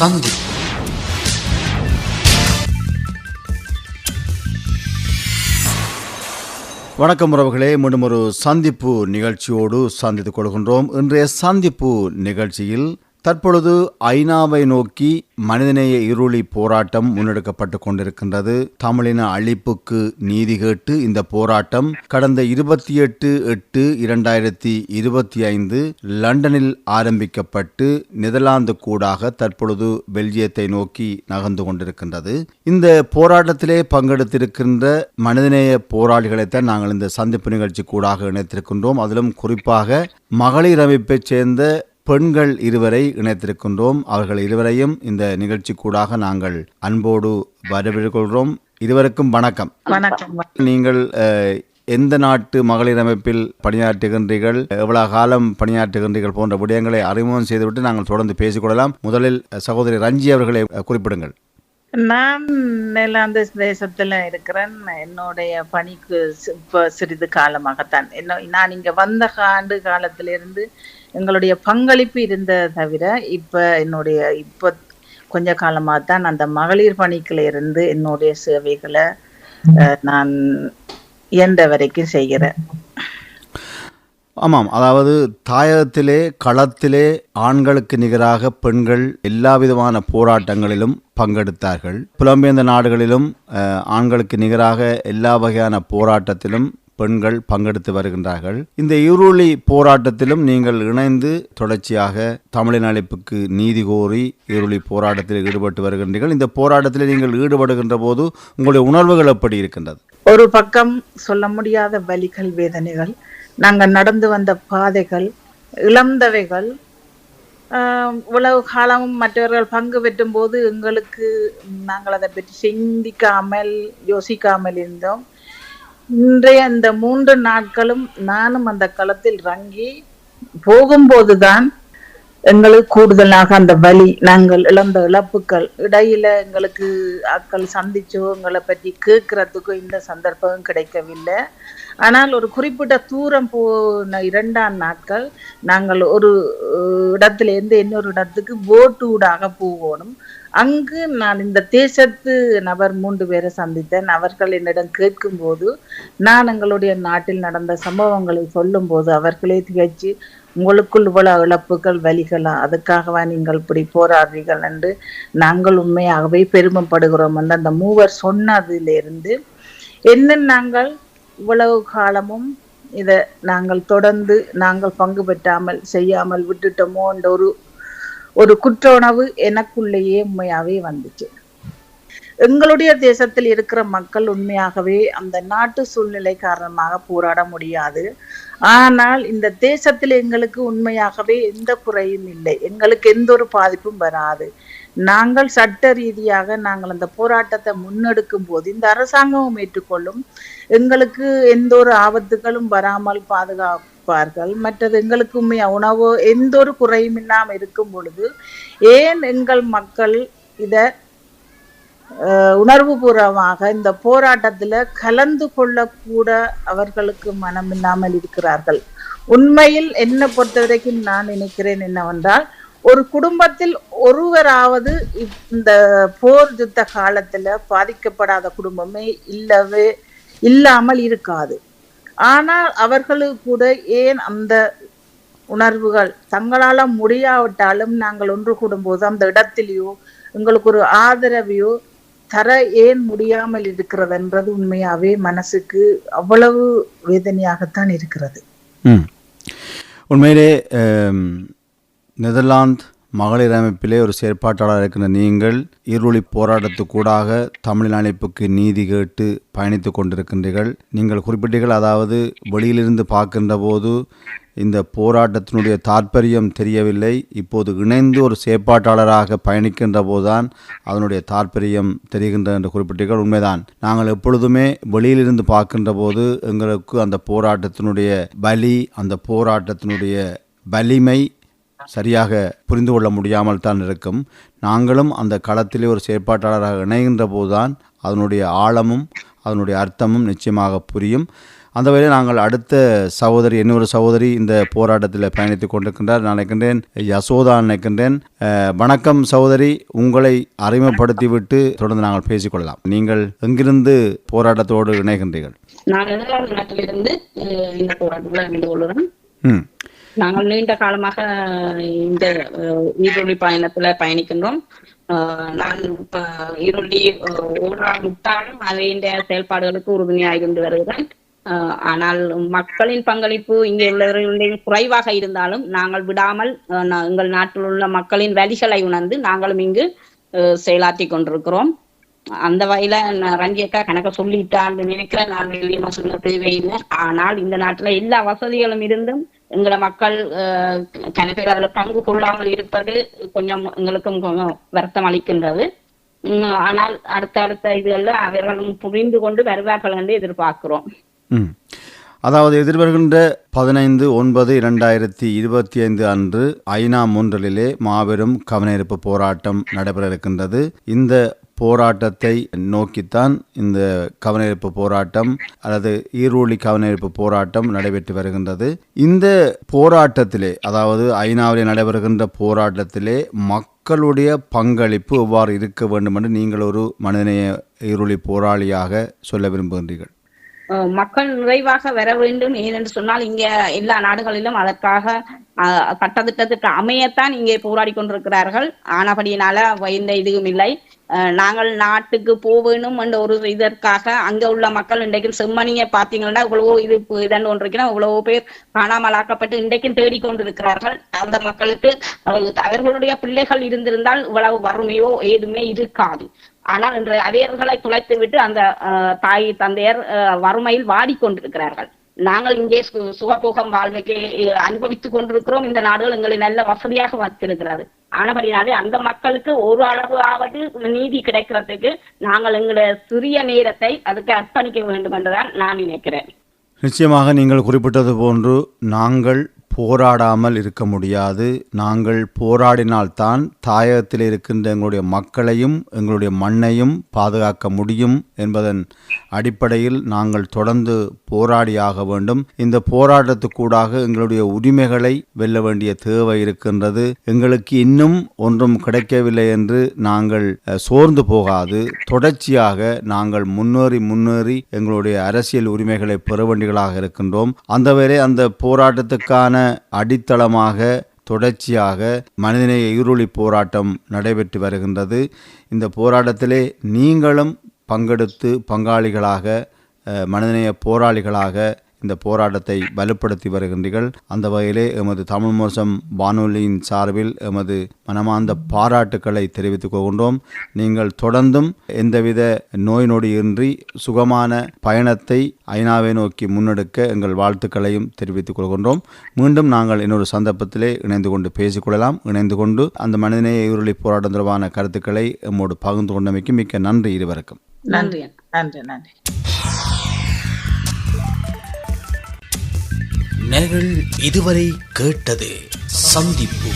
சந்தி. வணக்கம் உறவுகளே மீண்டும் ஒரு சந்திப்பு நிகழ்ச்சியோடு சந்தித்துக் கொள்கின்றோம். இன்றைய சந்திப்பு நிகழ்ச்சியில் தற்பொழுது ஐநாவை நோக்கி மனிதநேய இருளி போராட்டம் முன்னெடுக்கப்பட்டு கொண்டிருக்கின்றது. தமிழின அழிப்புக்கு நீதி கேட்டு இந்த போராட்டம் கடந்த இருபத்தி எட்டு எட்டு இரண்டாயிரத்தி இருபத்தி ஐந்து லண்டனில் ஆரம்பிக்கப்பட்டு நெதர்லாந்து கூடாக தற்பொழுது பெல்ஜியத்தை நோக்கி நகர்ந்து கொண்டிருக்கின்றது. இந்த போராட்டத்திலே பங்கெடுத்திருக்கின்ற மனிதநேய போராளிகளைத்தான் நாங்கள் இந்த சந்திப்பு நிகழ்ச்சி கூடாக இணைத்திருக்கின்றோம். அதிலும் குறிப்பாக மகளிர் அமைப்பைச் சேர்ந்த பெண்கள் இருவரை இணைத்திருக்கின்றோம். அவர்கள் இருவரையும் இந்த நிகழ்ச்சி கூடாக நாங்கள் அன்போடு வரவேற்கிறோம் இருவருக்கும் வணக்கம். வணக்கம். நீங்கள் எந்த நாட்டு மகளிர் அமைப்பில் பணியாற்றுகின்றீர்கள்? எவ்வளவு காலம் பணியாற்றுகின்றீர்கள் போன்ற விடயங்களை அறிமுகம் செய்துவிட்டு நாங்கள் தொடர்ந்து பேசிக்கொள்ளலாம். முதலில் சகோதரி ரஞ்சி அவர்களை குறிப்பிடுங்கள். நான் நெல்லாந்து தேசத்துல இருக்கிறேன். என்னுடைய பணிக்கு இப்ப சிறிது காலமாகத்தான். என்ன நான் இங்க வந்த ஆண்டு காலத்திலிருந்து எங்களுடைய பங்களிப்பு இருந்த தவிர இப்போ என்னுடைய இப்போ கொஞ்ச காலமாக தான் அந்த மகளிர் பணிக்குள்ள இருந்து என்னுடைய சேவைகளை நான் இயன்ற வரைக்கும் செய்கிறேன். ஆமாம். அதாவது தாயகத்திலே களத்திலே ஆண்களுக்கு நிகராக பெண்கள் எல்லா விதமான போராட்டங்களிலும் பங்கெடுத்தார்கள். புலம்பெயர்ந்த நாடுகளிலும் ஆண்களுக்கு நிகராக எல்லா வகையான போராட்டத்திலும் பெண்கள் பங்கெடுத்து வருகின்றார்கள். இந்த இருளி போராட்டத்திலும் நீங்கள் இணைந்து தொடர்ச்சியாக தமிழின் அழைப்புக்கு நீதி கோரி இருளி போராட்டத்தில் ஈடுபட்டு வருகின்றீர்கள். இந்த போராட்டத்தில் நீங்கள் ஈடுபடுகின்ற போது உங்களுடைய உணர்வுகள் எப்படி இருக்கின்றது? ஒரு பக்கம் சொல்ல முடியாத வலிகள் வேதனைகள் நாங்கள் நடந்து வந்த பாதைகள் இழந்தவைகள் ஆஹ் இவ்வளவு காலமும் மற்றவர்கள் பங்கு பெற்றும் போது எங்களுக்கு நாங்கள் அதை பற்றி சிந்திக்காமல் யோசிக்காமல் இருந்தோம். இன்றைய இந்த மூன்று நாட்களும் நானும் அந்த களத்தில் ரங்கி போகும்போதுதான் எங்களுக்கு கூடுதலாக அந்த வலி நாங்கள் இழந்த இழப்புகள் இடையில எங்களுக்கு ஆட்கள் சந்திச்சோ எங்களை பற்றி கேட்கறதுக்கும் இந்த சந்தர்ப்பம் கிடைக்கவில்லை. ஆனால் ஒரு குறிப்பிட்ட தூரம் போன இரண்டாம் நாட்கள் நாங்கள் ஒரு இடத்திலேருந்து இன்னொரு இடத்துக்கு போட்டு ஊடாக போகணும் அங்கு நான் இந்த தேசத்து நபர் மூன்று பேரை சந்தித்தேன். அவர்கள் என்னிடம் கேட்கும்போது நான் எங்களுடைய நாட்டில் நடந்த சம்பவங்களை சொல்லும்போது அவர்களே திகழ்ச்சி உங்களுக்குள் இவ்வளவு இழப்புகள் வலிகளா அதுக்காகவா நீங்கள் இப்படி போராடுறீர்கள்? என்று நாங்கள் உண்மையாகவே பெருமைப்படுகிறோம். என்று அந்த மூவர் சொன்னதிலிருந்து என்ன நாங்கள் இவ்வளவு காலமும் இதை நாங்கள் தொடர்ந்து நாங்கள் பங்கு பெற்றாமல் செய்யாமல் விட்டுட்டோமோ என்ற ஒரு ஒரு குற்ற உணவு எனக்குள்ளேயே உண்மையாவே வந்துச்சு. எங்களுடைய தேசத்தில் இருக்கிற மக்கள் உண்மையாகவே அந்த நாட்டு சூழ்நிலை காரணமாக போராட முடியாது. ஆனால் இந்த தேசத்தில் எங்களுக்கு உண்மையாகவே எந்த குறையும் இல்லை. எங்களுக்கு எந்த ஒரு பாதிப்பும் வராது. நாங்கள் சட்ட ரீதியாக நாங்கள் அந்த போராட்டத்தை முன்னெடுக்கும் போது இந்த அரசாங்கமும் ஏற்றுக்கொள்ளும். எங்களுக்கு எந்த ஒரு ஆபத்துகளும் வராமல் பாதுகாப்பார்கள். மற்றது எங்களுக்கு உணவு எந்த ஒரு குறையும் இல்லாமல் இருக்கும் பொழுது ஏன் எங்கள் மக்கள் இத அஹ், உணர்வுபூர்வமாக இந்த போராட்டத்துல கலந்து கொள்ளக்கூட அவர்களுக்கு மனம் இல்லாமல் இருக்கிறார்கள்? உண்மையில் என்னை பொறுத்த வரைக்கும் நான் நினைக்கிறேன் என்னவென்றால் ஒரு குடும்பத்தில் ஒருவராவது இந்த போர் யுத்த காலத்துல பாதிக்கப்படாத குடும்பமே இல்லவே இல்லாமல் இருக்காது. ஆனால் அவர்களுக்கு கூட ஏன் அந்த உணர்வுகள்? தங்களால முடியாவிட்டாலும் நாங்கள் ஒன்று கூடும்போது அந்த இடத்திலேயோ எங்களுக்கு ஒரு ஆதரவையோ தர ஏன் முடியாமல் இருக்கிறதுன்றது உண்மையாவே மனசுக்கு அவ்வளவு வேதனையாகத்தான் இருக்கிறது. உண்மையிலே நெதர்லாந்து மகளிர் அமைப்பிலே ஒரு செயற்பாட்டாளர் இருக்கின்ற நீங்கள் இருளி போராட்டத்துக்கூடாக தமிழின் அழைப்புக்கு நீதி கேட்டு பயணித்து கொண்டிருக்கின்றீர்கள். நீங்கள் குறிப்பிட்டீர்கள் அதாவது வெளியிலிருந்து பார்க்கின்ற போது இந்த போராட்டத்தினுடைய தாற்பயம் தெரியவில்லை. இப்போது இணைந்து ஒரு செயற்பாட்டாளராக பயணிக்கின்ற போதுதான் அதனுடைய தாற்பயம் தெரிகின்றது என்று குறிப்பிட்டீர்கள். உண்மைதான். நாங்கள் எப்பொழுதுமே வெளியிலிருந்து பார்க்கின்ற போது எங்களுக்கு அந்த போராட்டத்தினுடைய பலி அந்த போராட்டத்தினுடைய வலிமை சரியாக புரிந்து கொள்ள முடியாமல் தான் இருக்கும். நாங்களும் அந்த களத்திலே ஒரு செயற்பாட்டாளராக இணைகின்ற போதுதான் அதனுடைய ஆழமும் அதனுடைய அர்த்தமும் நிச்சயமாக புரியும். அந்த வகையில் நாங்கள் அடுத்த சகோதரி இன்னொரு சகோதரி இந்த போராட்டத்தில் பயணித்துக் கொண்டிருக்கின்றார். நான் நினைக்கின்றேன் யசோதா நினைக்கின்றேன். வணக்கம் சகோதரி. உங்களை அறிமுகப்படுத்திவிட்டு தொடர்ந்து நாங்கள் பேசிக்கொள்ளலாம். நீங்கள் எங்கிருந்து போராட்டத்தோடு இணைகின்றீர்கள்? நான் இந்த போராட்டத்தில் இணைந்து கொள்கிறேன். ம். நாங்கள் நீண்ட காலமாக இந்த அஹ், பயணத்துல பயணிக்கின்றோம். நான் இப்ப ஈருள்ளி அஹ், விட்டாலும் செயல்பாடுகளுக்கு உறுதுணையாக இருந்து வருகிறேன் ஆனால் மக்களின் பங்களிப்பு இங்கே உள்ளவர்களின் குறைவாக இருந்தாலும் நாங்கள் விடாமல் எங்கள் நாட்டில் உள்ள மக்களின் வழிகளை உணர்ந்து நாங்களும் இங்கு செயலாற்றி கொண்டிருக்கிறோம். அந்த வகையில நான் கணக்க சொல்லிட்டான்னு நினைக்கிறேன். நான் வெளியமா சொல்ல தேவையில்லை. ஆனால் இந்த நாட்டுல எல்லா வசதிகளும் இருந்தும் எங்களை மக்கள் அஹ், கணக்கில் அதுல பங்கு கொள்ளாமல் இருப்பது கொஞ்சம் எங்களுக்கும் கொஞ்சம் வருத்தம் அளிக்கின்றது. உம், ஆனால் அடுத்த அடுத்த இதுகள்ல அவர்களும் புரிந்து கொண்டு வருவார்கள் என்று எதிர்பார்க்கிறோம். அதாவது எதிர்வருகின்ற பதினைந்து ஒன்பது இரண்டாயிரத்தி இருபத்தி ஐந்து அன்று ஐநா மூன்றலிலே மாபெரும் கவனயிருப்பு போராட்டம் நடைபெற இருக்கின்றது. இந்த போராட்டத்தை நோக்கித்தான் இந்த கவனிப்பு போராட்டம் அல்லது ஈரோலி கவனிப்பு போராட்டம் நடைபெற்று வருகின்றது. இந்த போராட்டத்திலே அதாவது ஐநாவிலே நடைபெறுகின்ற போராட்டத்திலே மக்களுடைய பங்களிப்பு எவ்வாறு இருக்க வேண்டும் என்று நீங்கள் ஒரு மனிதநேய ஈருளி போராளியாக சொல்ல விரும்புகின்றீர்கள்? மக்கள் நிறைவாக வர வேண்டும் ஏனென்று சொன்னால் இங்கே எல்லா நாடுகளிலும் அதற்காக சட்டத்திட்டத்துக்கு அமையத்தான் இங்கே போராடி கொண்டிருக்கிறார்கள். ஆனபடியினால வயந்த இதுவும் இல்லை. அஹ், நாங்கள் நாட்டுக்கு போவேணும் என்ற ஒரு இதற்காக அங்க உள்ள மக்கள் இன்றைக்கும் செம்மணியை பார்த்தீங்கன்னா இவ்வளவோ இது இதன் ஒன்றிருக்கிறோம் இவ்வளவோ பேர் காணாமலாக்கப்பட்டு இன்றைக்கும் தேடிக்கொண்டிருக்கிறார்கள் அந்த மக்களுக்கு அவர்களுடைய பிள்ளைகள் இருந்திருந்தால் இவ்வளவு வறுமையோ எதுவுமே இருக்காது. ஆனால் இன்று அவையர்களை துளைத்து விட்டு அந்த அஹ், தாய் தந்தையர் வறுமையில் வாடிக்கொண்டிருக்கிறார்கள் நாங்கள் இங்கே சு- சுகபோகம் வாழ்வைக்கு அனுபவித்துக் கொண்டிருக்கிறோம். இந்த நாடுகள் எங்களை நல்ல வசதியாக வைத்திருக்கிறது ஆனபடினாலே அந்த மக்களுக்கு ஒரு அளவு ஆவது நீதி கிடைக்கிறதுக்கு நாங்கள் எங்களுடைய சிறிய நேரத்தை அதுக்கு அர்ப்பணிக்க வேண்டும் என்றுதான் நான் நினைக்கிறேன். நிச்சயமாக நீங்கள் குறிப்பிட்டது போன்று நாங்கள் போராடாமல் இருக்க முடியாது. நாங்கள் போராடினால்தான் தாயகத்தில் இருக்கின்ற எங்களுடைய மக்களையும் எங்களுடைய மண்ணையும் பாதுகாக்க முடியும் என்பதன் அடிப்படையில் நாங்கள் தொடர்ந்து போராடியாக வேண்டும். இந்த போராட்டத்துக்கூடாக எங்களுடைய உரிமைகளை வெல்ல வேண்டிய தேவை இருக்கின்றது. எங்களுக்கு இன்னும் ஒன்றும் கிடைக்கவில்லை என்று நாங்கள் சோர்ந்து போகாது. தொடர்ச்சியாக நாங்கள் முன்னேறி முன்னேறி எங்களுடைய அரசியல் உரிமைகளை பெற வேண்டியவர்களாக இருக்கின்றோம். அந்த வேளை அந்த போராட்டத்துக்கான அடித்தளமாக தொடர்ச்சியாக மனிதநேய ஈருளி போராட்டம் நடைபெற்று வருகின்றது. இந்த போராட்டத்திலே நீங்களும் பங்கெடுத்து பங்காளிகளாக மனிதநேய போராளிகளாக இந்த போராட்டத்தை வலுப்படுத்தி வருகின்றீர்கள். அந்த வகையிலே எமது தமிழ் மோசம் வானொலியின் சார்பில் எமது மனமார்ந்த பாராட்டுக்களை தெரிவித்துக் கொள்கின்றோம். நீங்கள் தொடர்ந்தும் எந்தவித நோய் நொடியின்றி சுகமான பயணத்தை ஐநாவை நோக்கி முன்னெடுக்க எங்கள் வாழ்த்துக்களையும் தெரிவித்துக் கொள்கின்றோம். மீண்டும் நாங்கள் இன்னொரு சந்தர்ப்பத்திலே இணைந்து கொண்டு பேசிக்கொள்ளலாம் இணைந்து கொண்டு அந்த மனிதநேய உருளி போராட்டம் தொடர்பான கருத்துக்களை எம்மோடு பகிர்ந்து கொண்டமைக்கு மிக்க நன்றி இருவருக்கும். நன்றி நன்றி நன்றி. நேர்கள் இதுவரை கேட்டது சந்திப்பு.